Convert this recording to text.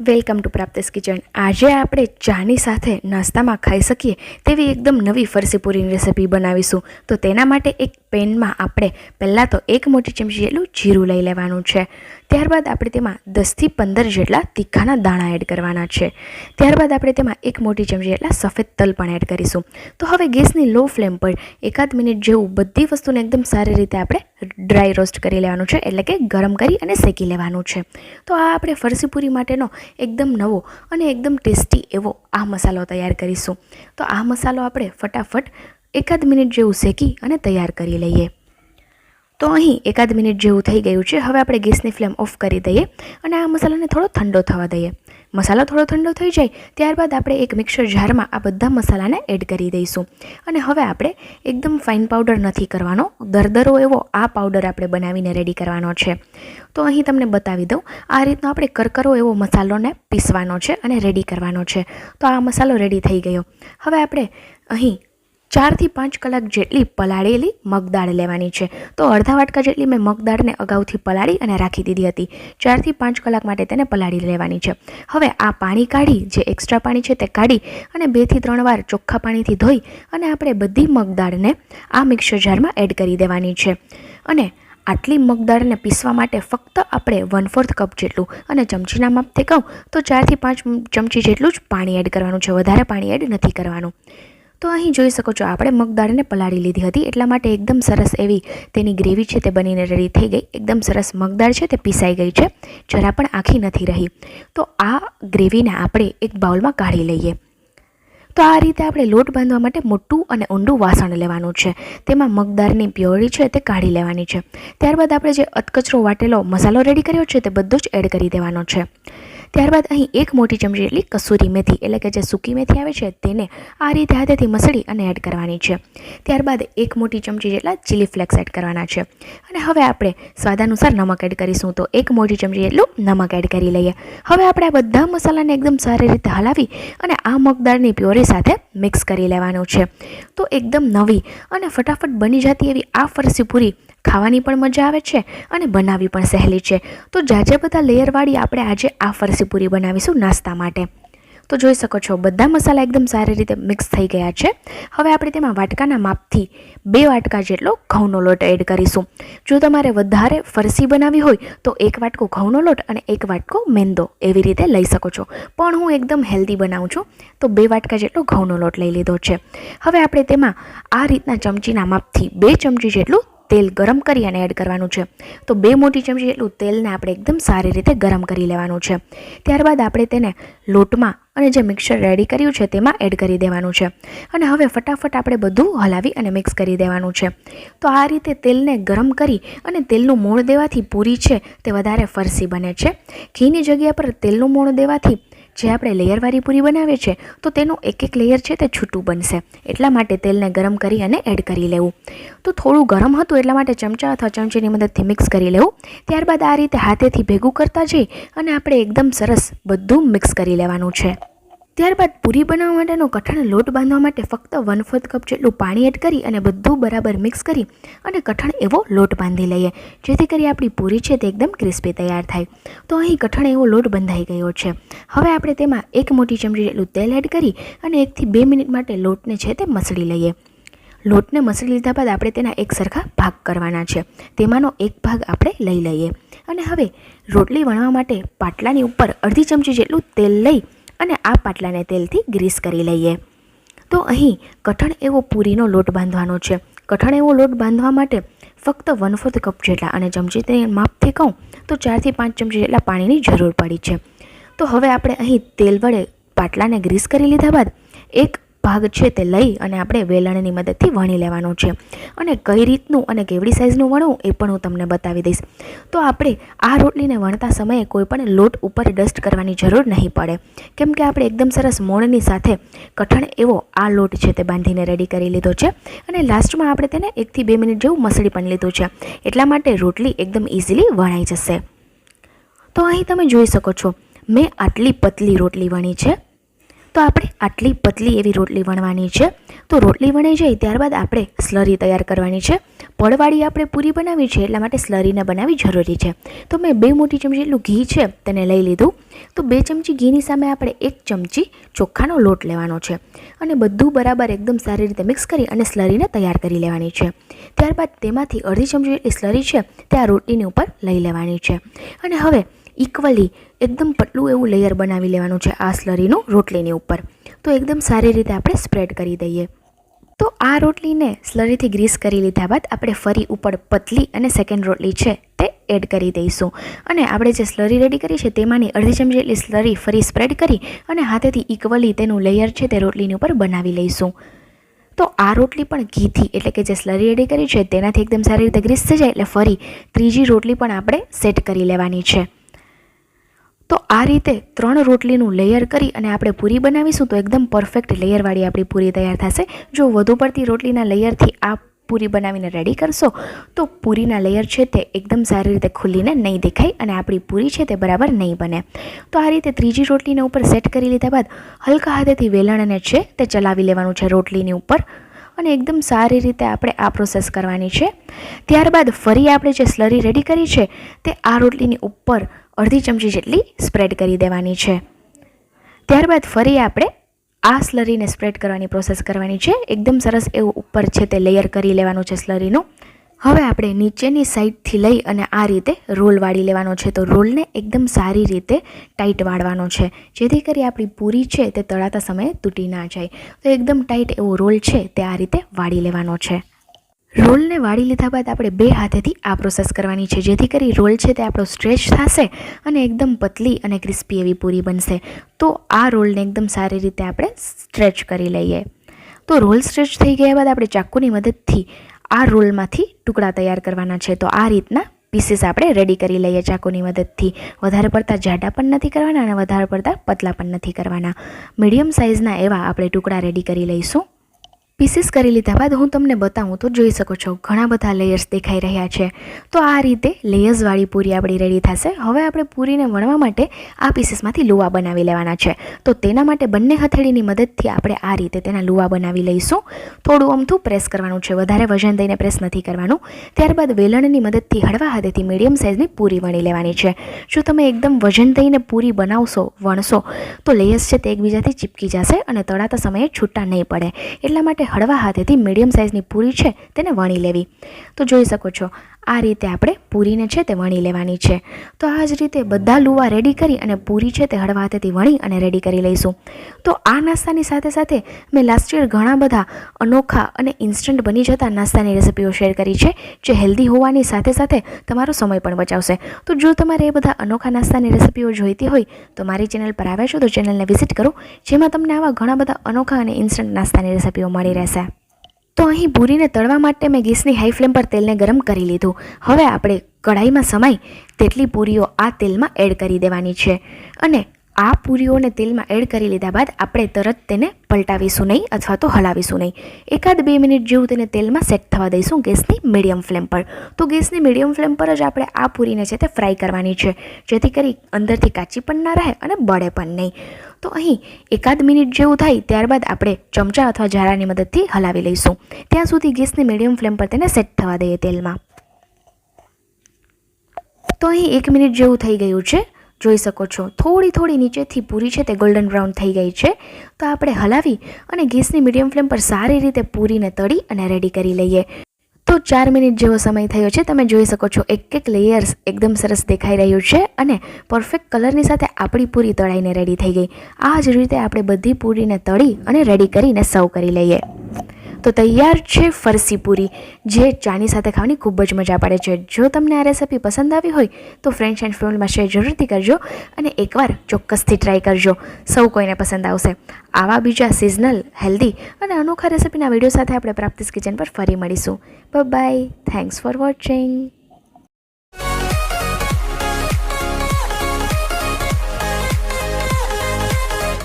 Welcome to પ્રાપ્તિસ kitchen. આજે આપણે ચાની સાથે નાસ્તામાં ખાઈ શકીએ તેવી એકદમ નવી ફરસીપુરીની રેસીપી બનાવીશું. તો તેના માટે એક પેનમાં આપણે પહેલાં તો એક મોટી ચમચી જેટલું જીરું લઈ લેવાનું છે. ત્યારબાદ આપણે તેમાં દસથી પંદર જેટલા તીખાના દાણા એડ કરવાના છે. ત્યારબાદ આપણે તેમાં એક મોટી ચમચી જેટલા સફેદ તલ પણ એડ કરીશું. તો હવે ગેસની લો ફ્લેમ પર એકાદ મિનિટ જેવું બધી વસ્તુને એકદમ સારી રીતે આપણે ડ્રાય રોસ્ટ કરી લેવાનું છે, એટલે કે ગરમ કરી અને શેકી લેવાનું છે. તો આ આપણે ફરસીપુરી માટેનો એકદમ નવો અને એકદમ ટેસ્ટી એવો આ મસાલો તૈયાર કરીશું. તો આ મસાલો આપણે ફટાફટ એકાદ મિનિટ જેવું શેકી અને તૈયાર કરી લઈએ. તો અહીં એકાદ મિનિટ જેવું થઈ ગયું છે. હવે આપણે ગેસની ફ્લેમ ઓફ કરી દઈએ અને આ મસાલાને થોડો ઠંડો થવા દઈએ. મસાલો થોડો ઠંડો થઈ જાય, ત્યારબાદ આપણે એક મિક્સર જારમાં આ બધા મસાલાને એડ કરી દઈશું. અને હવે આપણે એકદમ ફાઇન પાવડર નથી કરવાનો. દરદરો એવો આ પાવડર આપણે બનાવીને રેડી કરવાનો છે. તો અહીં તમને બતાવી દઉં, આ રીતનો આપણે કરકરો એવો મસાલોને પીસવાનો છે અને રેડી કરવાનો છે. તો આ મસાલો રેડી થઈ ગયો. હવે આપણે અહીં ચારથી પાંચ કલાક જેટલી પલાળેલી મગદાળ લેવાની છે. તો અડધા વાટકા જેટલી મેં મગદાળને અગાઉથી પલાળી અને રાખી દીધી હતી. ચારથી પાંચ કલાક માટે તેને પલાળી લેવાની છે. હવે આ પાણી કાઢી, જે એક્સ્ટ્રા પાણી છે તે કાઢી અને બેથી ત્રણ વાર ચોખ્ખા પાણીથી ધોઈ અને આપણે બધી મગદાળને આ મિક્સર જારમાં એડ કરી દેવાની છે. અને આટલી મગદાળને પીસવા માટે ફક્ત આપણે વન ફોર્થ કપ જેટલું અને ચમચીના માપથી કહું તો ચારથી પાંચ ચમચી જેટલું જ પાણી એડ કરવાનું છે. વધારે પાણી એડ નથી કરવાનું. તો અહીં જોઈ શકો છો, આપણે મગદાળને પલાળી લીધી હતી. એટલા માટે એકદમ સરસ એવી તેની ગ્રેવી છે તે બનીને રેડી થઈ ગઈ. એકદમ સરસ મગદાળ છે તે પીસાઈ ગઈ છે. જરા પણ આખી નથી રહી. તો આ ગ્રેવીને આપણે એક બાઉલમાં કાઢી લઈએ. તો આ રીતે આપણે લોટ બાંધવા માટે મોટું અને ઊંડું વાસણ લેવાનું છે. તેમાં મગદારની પ્યોરી છે તે કાઢી લેવાની છે. ત્યારબાદ આપણે જે અતકચરો વાટેલો મસાલો રેડી કર્યો છે તે બધું જ એડ કરી દેવાનો છે. ત્યારબાદ અહીં એક મોટી ચમચી એટલી કસૂરી મેથી, એટલે કે જે સૂકી મેથી આવે છે, તેને આ રીતે હાથેથી મસળી અને એડ કરવાની છે. ત્યારબાદ એક મોટી ચમચી જેટલા ચીલી ફ્લેક્સ એડ કરવાના છે. અને હવે આપણે સ્વાદાનુસાર નમક એડ કરીશું તો એક મોટી ચમચી જેટલું નમક એડ કરી લઈએ. હવે આપણે આ બધા મસાલાને એકદમ સારી રીતે હલાવી અને આ મગદાળની પ્યોરી સાથે મિક્સ કરી લેવાનું છે. તો એકદમ નવી અને ફટાફટ બની જતી એવી આ ફરસી પૂરી ખાવાની પણ મજા આવે છે અને બનાવવી પણ સહેલી છે. તો જાજે બધા લેયરવાળી આપણે આજે આ ફરસી પૂરી બનાવીશું નાસ્તા માટે. તો જોઈ શકો છો, બધા મસાલા એકદમ સારી રીતે મિક્સ થઈ ગયા છે. હવે આપણે તેમાં વાટકાના માપથી બે વાટકા જેટલો ઘઉંનો લોટ એડ કરીશું. જો તમારે વધારે ફરસી બનાવવી હોય, તો એક વાટકો ઘઉંનો લોટ અને એક વાટકો મેંદો એવી રીતે લઈ શકો છો. પણ હું એકદમ હેલ્ધી બનાવું છું, તો બે વાટકા જેટલો ઘઉંનો લોટ લઈ લીધો છે. હવે આપણે તેમાં આ રીતના ચમચીના માપથી બે ચમચી જેટલું તેલ ગરમ કરી અને એડ કરવાનું છે. તો બે મોટી ચમચી જેટલું તેલને આપણે એકદમ સારી રીતે ગરમ કરી લેવાનું છે. ત્યારબાદ આપણે તેને લોટમાં અને જે મિક્સર રેડી કર્યું છે તેમાં એડ કરી દેવાનું છે. અને હવે ફટાફટ આપણે બધું હલાવી અને મિક્સ કરી દેવાનું છે. તો આ રીતે તેલને ગરમ કરી અને તેલનું મૂળ દેવાથી પૂરી છે તે વધારે ફરસી બને છે. ઘીની જગ્યા પર તેલનું મોણ દેવાથી જે આપણે લેયરવાળી પૂરી બનાવીએ છીએ, તો તેનું એક એક લેયર છે તે છૂટું બનશે. એટલા માટે તેલને ગરમ કરી અને એડ કરી લેવું. તો થોડું ગરમ હતું એટલા માટે ચમચા અથવા ચમચીની મદદથી મિક્સ કરી લેવું. ત્યારબાદ આ રીતે હાથેથી ભેગું કરતા જઈ અને આપણે એકદમ સરસ બધું મિક્સ કરી લેવાનું છે. ત્યારબાદ પૂરી બનાવવા માટેનો કઠણ લોટ બાંધવા માટે ફક્ત વન ફોર્થ કપ જેટલું પાણી એડ કરી અને બધું બરાબર મિક્સ કરી અને કઠણ એવો લોટ બાંધી લઈએ. જેથી કરી આપણી પૂરી છે તે એકદમ ક્રિસ્પી તૈયાર થાય. તો અહીં કઠણ એવો લોટ બંધાઈ ગયો છે. હવે આપણે તેમાં એક મોટી ચમચી જેટલું તેલ એડ કરી અને એકથી બે મિનિટ માટે લોટને છે તે મસળી લઈએ. લોટને મસળી લીધા બાદ આપણે તેના એક સરખા ભાગ કરવાના છે. તેમાંનો એક ભાગ આપણે લઈ લઈએ. અને હવે રોટલી વણવા માટે પાટલાની ઉપર અડધી ચમચી જેટલું તેલ લઈ અને આ પાટલાને તેલથી ગ્રીસ કરી લઈએ. તો અહીં કઠણ એવો પૂરીનો લોટ બાંધવાનો છે. કઠણ એવો લોટ બાંધવા માટે ફક્ત વન ફોર્થ કપ જેટલા અને ચમચી માપથી કહું તો ચારથી પાંચ ચમચી જેટલા પાણીની જરૂર પડી છે. તો હવે આપણે અહીં તેલ વડે પાટલાને ગ્રીસ કરી લીધા બાદ એક ભાગ છે તે લઈ અને આપણે વેલણની મદદથી વણી લેવાનું છે. અને કઈ રીતનું અને કેવડી સાઇઝનું વણવું એ પણ હું તમને બતાવી દઈશ. તો આપણે આ રોટલીને વણતા સમયે કોઈ પણ લોટ ઉપર ડસ્ટ કરવાની જરૂર નહીં પડે. કેમ કે આપણે એકદમ સરસ મોણની સાથે કઠણ એવો આ લોટ છે તે બાંધીને રેડી કરી લીધો છે. અને લાસ્ટમાં આપણે તેને એકથી બે મિનિટ જેવું મસળી પણ લીધું છે. એટલા માટે રોટલી એકદમ ઇઝીલી વણાઈ જશે. તો અહીં તમે જોઈ શકો છો, મેં આટલી પતલી રોટલી વણી છે. તો આપણે આટલી પતલી એવી રોટલી વણવાની છે. તો રોટલી વણાઈ જાય ત્યારબાદ આપણે સ્લરી તૈયાર કરવાની છે. પડવાળી આપણે પૂરી બનાવી છે એટલા માટે સ્લરીને બનાવવી જરૂરી છે. તો મેં બે મોટી ચમચી એટલું ઘી છે તેને લઈ લીધું. તો બે ચમચી ઘીની સામે આપણે એક ચમચી ચોખાનો લોટ લેવાનો છે. અને બધું બરાબર એકદમ સારી રીતે મિક્સ કરી અને સ્લરીને તૈયાર કરી લેવાની છે. ત્યારબાદ તેમાંથી અડધી ચમચી જેટલી સ્લરી છે તે આ રોટલીની ઉપર લઈ લેવાની છે. અને હવે ઇક્વલી એકદમ પતલું એવું લેયર બનાવી લેવાનું છે આ સ્લરીનું રોટલીની ઉપર. તો એકદમ સારી રીતે આપણે સ્પ્રેડ કરી દઈએ. તો આ રોટલીને સ્લરીથી ગ્રીસ કરી લીધા બાદ આપણે ફરી ઉપર પતલી અને સેકન્ડ રોટલી છે તે એડ કરી દઈશું. અને આપણે જે સ્લરી રેડી કરી છે તેમાંની અડધી ચમચી જેટલી સ્લરી ફરી સ્પ્રેડ કરી અને હાથેથી ઇક્વલી તેનું લેયર છે તે રોટલીની ઉપર બનાવી લઈશું. તો આ રોટલી પણ ઘીથી એટલે કે જે સ્લરી રેડી કરી છે તેનાથી એકદમ સારી રીતે ગ્રીસ થઈ જાય એટલે ફરી ત્રીજી રોટલી પણ આપણે સેટ કરી લેવાની છે. તો આ રીતે ત્રણ રોટલીનું લેયર કરી અને આપણે પૂરી બનાવીશું તો એકદમ પરફેક્ટ લેયરવાળી આપણી પૂરી તૈયાર થશે. જો વધુ પડતી રોટલીના લેયરથી આ પૂરી બનાવીને રેડી કરશો, તો પૂરીના લેયર છે તે એકદમ સારી રીતે ખુલ્લીને નહીં દેખાય અને આપણી પૂરી છે તે બરાબર નહીં બને. તો આ રીતે ત્રીજી રોટલીને ઉપર સેટ કરી લીધા બાદ હલકા હાથેથી વેલણને છે તે ચલાવી લેવાનું છે રોટલીની ઉપર અને એકદમ સારી રીતે આપણે આ પ્રોસેસ કરવાની છે. ત્યારબાદ ફરી આપણે જે સ્લરી રેડી કરી છે તે આ રોટલીની ઉપર અડધી ચમચી જેટલી સ્પ્રેડ કરી દેવાની છે. ત્યારબાદ ફરી આપણે આ સ્લરીને સ્પ્રેડ કરવાની પ્રોસેસ કરવાની છે. એકદમ સરસ એવું ઉપર છે તે લેયર કરી લેવાનું છે સ્લરીનું હવે આપણે નીચેની સાઈડથી લઈ અને આ રીતે રોલ વાળી લેવાનો છે. તો રોલને એકદમ સારી રીતે ટાઈટ વાળવાનો છે. જેથી કરી આપણી પૂરી છે તે તળાતા સમયે તૂટી ના જાય. તો એકદમ ટાઈટ એવો રોલ છે તે આ રીતે વાળી લેવાનો છે. રોલને વાળી લીધા બાદ આપણે બે હાથેથી આ પ્રોસેસ કરવાની છે. જેથી કરી રોલ છે તે આપણો સ્ટ્રેચ થશે અને એકદમ પતલી અને ક્રિસ્પી એવી પૂરી બનશે. તો આ રોલને એકદમ સારી રીતે આપણે સ્ટ્રેચ કરી લઈએ. તો રોલ સ્ટ્રેચ થઈ ગયા બાદ આપણે ચાકુની મદદથી આ રોલમાંથી ટુકડા તૈયાર કરવાના છે. તો આ રીતના પીસીસ આપણે રેડી કરી લઈએ ચાકુની મદદથી. વધારે પડતા જાડા પણ નથી કરવાના અને વધારે પડતા પતલા પણ નથી કરવાના. મીડિયમ સાઇઝના એવા આપણે ટુકડા રેડી કરી લઈશું. પીસીસ કરી લીધા બાદ હું તમને બતાવું, તો જોઈ શકો છો, ઘણા બધા લેયર્સ દેખાઈ રહ્યા છે. તો આ રીતે લેયર્સવાળી પૂરી આપણી રેડી થશે. હવે આપણે પૂરીને વણવા માટે આ પીસીસમાંથી લુવા બનાવી લેવાના છે. તો તેના માટે બંને હથેળીની મદદથી આપણે આ રીતે તેના લુવા બનાવી લઈશું. થોડું અમથું પ્રેસ કરવાનું છે, વધારે વજન દઈને પ્રેસ નથી કરવાનું. ત્યારબાદ વેલણની મદદથી હળવા હાથેથી મીડિયમ સાઇઝની પૂરી વણી લેવાની છે. જો તમે એકદમ વજન દઈને પૂરી બનાવશો, વણશો, તો લેયર્સ છે તે એકબીજાથી ચીપકી જશે અને તળાતા સમયે છૂટા નહીં પડે. એટલા માટે હળવા હાથેથી મીડિયમ સાઇઝની પૂરી છે તેને વણી લેવી. તો જોઈ શકો છો આ રીતે આપણે પૂરીને છે તે વણી લેવાની છે. તો આ જ રીતે બધા લુવા રેડી કરી અને પૂરી છે તે હળવા હાથેથી વણી અને રેડી કરી લઈશું. તો આ નાસ્તાની સાથે સાથે મેં લાસ્ટ યર ઘણા બધા અનોખા અને ઇન્સ્ટન્ટ બની જતા નાસ્તાની રેસિપીઓ શેર કરી છે, જે હેલ્ધી હોવાની સાથે સાથે તમારો સમય પણ બચાવશે. તો જો તમારે એ બધા અનોખા નાસ્તાની રેસિપીઓ જોઈતી હોય, તો મારી ચેનલ પર આવ્યા છો તો ચેનલને વિઝિટ કરો, જેમાં તમને આવા ઘણા બધા અનોખા અને ઇન્સ્ટન્ટ નાસ્તાની રેસિપીઓ મળી રહેશે. તો અહીં ભૂરીને તળવા માટે મેં ગેસની હાઈ ફ્લેમ પર તેલને ગરમ કરી લીધું. હવે આપણે કઢાઈમાં સમાય તેટલી પૂરીઓ આ તેલમાં એડ કરી દેવાની છે. અને આ પૂરીઓને તેલમાં એડ કરી લીધા બાદ આપણે તરત તેને પલટાવીશું નહીં અથવા તો હલાવીશું નહીં. એકાદ બે મિનિટ જેવું તેને તેલમાં સેટ થવા દઈશું ગેસની મીડિયમ ફ્લેમ પર. તો ગેસની મીડિયમ ફ્લેમ પર જ આપણે આ પૂરીને છે તે ફ્રાય કરવાની છે, જેથી કરી અંદરથી કાચી પણ ના રહે અને બળે પણ નહીં. તો અહીં એકાદ મિનિટ જેવું થાય ત્યારબાદ આપણે ચમચા અથવા ઝારાની મદદથી હલાવી લઈશું. ત્યાં સુધી ગેસની મીડિયમ ફ્લેમ પર તેને સેટ થવા દઈએ તેલમાં. તો અહીં એક મિનિટ જેવું થઈ ગયું છે. જોઈ શકો છો. થોડી થોડી નીચેથી પૂરી છે તે ગોલ્ડન બ્રાઉન થઈ ગઈ છે. તો આપણે હલાવી અને ગેસની મીડિયમ ફ્લેમ પર સારી રીતે પૂરીને તળી અને રેડી કરી લઈએ. તો ચાર મિનિટ જેવો સમય થયો છે. તમે જોઈ શકો છો એક એક લેયર્સ એકદમ સરસ દેખાઈ રહ્યું છે અને પરફેક્ટ કલરની સાથે આપણી પૂરી તળાઈને રેડી થઈ ગઈ. આ જ રીતે આપણે બધી પૂરીને તળી અને રેડી કરીને સર્વ કરી લઈએ. તો તૈયાર છે ફરસી પૂરી, જે ચાની સાથે ખાવાની ખૂબ જ મજા પડે છે. જો તમને આ રેસિપી પસંદ આવી હોય, તો ફ્રેન્ડ્સ એન્ડ ફેમિલીમાં શેર જરૂરથી કરજો અને એકવાર ચોક્કસથી ટ્રાય કરજો. સૌ કોઈને પસંદ આવશે. આવા બીજા સિઝનલ હેલ્ધી અને અનોખા રેસિપીના વીડિયો સાથે આપણે પ્રાપ્તિસ કિચન પર ફરી મળીશું. By thanks for watching